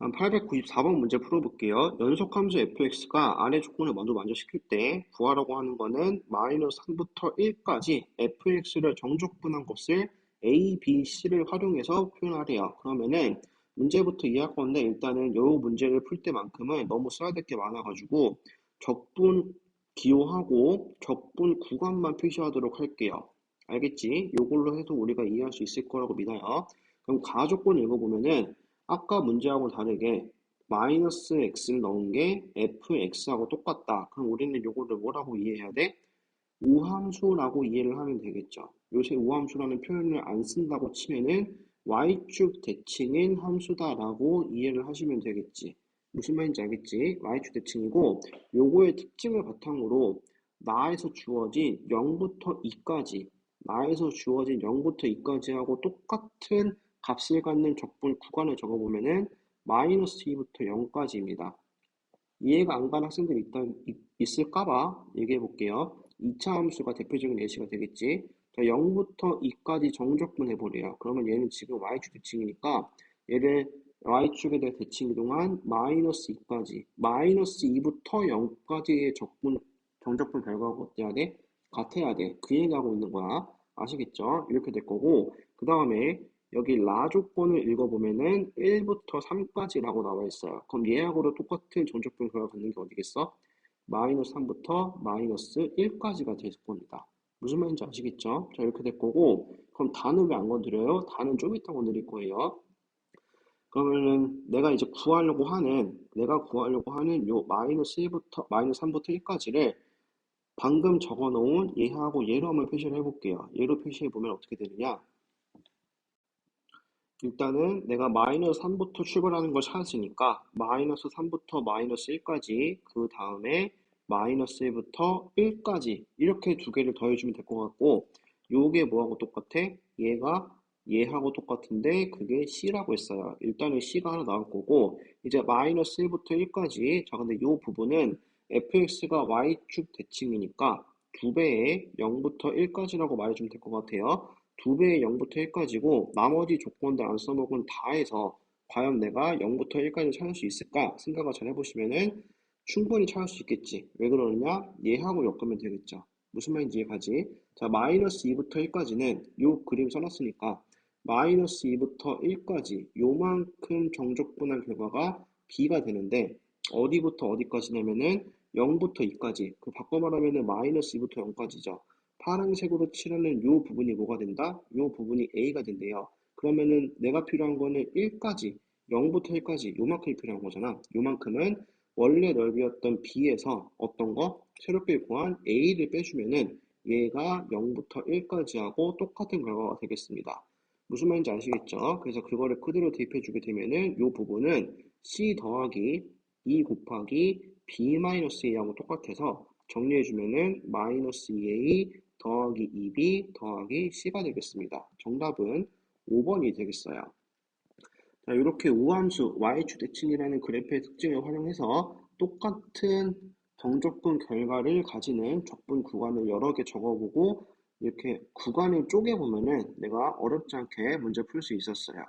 894번 문제 풀어볼게요. 연속함수 fx가 아래 조건을 먼저 만족시킬 때 구하라고 하는 거는 마이너스 3부터 1까지 fx를 정족분한 것을 a, b, c를 활용해서 표현하래요. 그러면은 문제부터 이해할 건데 일단은 이 문제를 풀 때만큼은 너무 써야 될 게 많아가지고 적분 기호하고 적분 구간만 표시하도록 할게요. 알겠지? 이걸로 해도 우리가 이해할 수 있을 거라고 믿어요. 그럼 가조건 읽어보면은 아까 문제하고 다르게 마이너스 x를 넣은 게 fx하고 똑같다. 그럼 우리는 이거를 뭐라고 이해해야 돼? 우함수라고 이해를 하면 되겠죠. 요새 우함수라는 표현을 안 쓴다고 치면은 y축 대칭인 함수다라고 이해를 하시면 되겠지. 무슨 말인지 알겠지? y축 대칭이고 요거의 특징을 바탕으로 나에서 주어진 0부터 2까지 나에서 주어진 0부터 2까지 하고 똑같은 값을 갖는 적분 구간을 적어보면은 마이너스 2부터 0까지입니다. 이해가 안 가는 학생들이 있다, 있을까봐 얘기해 볼게요. 2차 함수가 대표적인 예시가 되겠지. 자, 0부터 2까지 정적분 해보래요. 그러면 얘는 지금 y축 대칭이니까 얘를 y축에 대해 대칭 이동한 마이너스 2까지 마이너스 2부터 0까지의 적분 정적분 결과가 어때야 돼? 같아야 돼. 그 얘기하고 있는 거야. 아시겠죠? 이렇게 될 거고 그 다음에 여기 라 조건을 읽어보면은 1부터 3까지라고 나와 있어요. 그럼 얘하고도 똑같은 전적분 결과 갖는 게 어디겠어? 마이너스 3부터 마이너스 1까지가 될 겁니다. 무슨 말인지 아시겠죠? 자 이렇게 될 거고 그럼 단은 왜 안 건드려요? 단은 좀 이따 건드릴 거예요. 그러면은 내가 이제 구하려고 하는 내가 구하려고 하는 요 마이너스 1부터 마이너스 3부터 1까지를 방금 적어 놓은 얘하고 얘로 한번 표시를 해볼게요. 얘로 표시해 보면 어떻게 되느냐? 일단은 내가 마이너스 3부터 출발하는 걸 찾았으니까 마이너스 3부터 마이너스 1까지 그 다음에 마이너스 1부터 1까지 이렇게 두 개를 더해주면 될 것 같고 요게 뭐하고 똑같아? 얘가 얘하고 똑같은데 그게 C라고 했어요. 일단은 C가 하나 나올 거고 이제 마이너스 1부터 1까지 자 근데 요 부분은 fx가 y축 대칭이니까 두 배의 0부터 1까지라고 말해주면 될 것 같아요. 두 배의 0부터 1까지고 나머지 조건들 안 써먹은 다 해서 과연 내가 0부터 1까지 찾을 수 있을까 생각을 잘 해보시면은 충분히 찾을 수 있겠지. 왜 그러느냐? 얘하고 엮으면 되겠죠. 무슨 말인지 이해가지? 자, 마이너스 2부터 1까지는 요 그림 써놨으니까 마이너스 2부터 1까지 요만큼 정적분한 결과가 b가 되는데 어디부터 어디까지냐면은 0부터 2까지 그 바꿔 말하면은 마이너스 2부터 0까지죠. 파란색으로 칠하는 요 부분이 뭐가 된다? 요 부분이 A가 된대요. 그러면은 내가 필요한 거는 1까지, 0부터 1까지 요만큼이 필요한 거잖아. 요만큼은 원래 넓이였던 B에서 어떤 거? 새롭게 구한 A를 빼주면은 얘가 0부터 1까지 하고 똑같은 결과가 되겠습니다. 무슨 말인지 아시겠죠? 그래서 그거를 그대로 대입해 주게 되면은 요 부분은 C 더하기 2 곱하기 B-A하고 똑같아서 정리해주면은 마이너스 2A 더하기 2b 더하기 c가 되겠습니다. 정답은 5번이 되겠어요. 자, 이렇게 우함수 y축 대칭이라는 그래프의 특징을 활용해서 똑같은 정적분 결과를 가지는 적분 구간을 여러 개 적어보고 이렇게 구간을 쪼개보면은 내가 어렵지 않게 문제 풀 수 있었어요.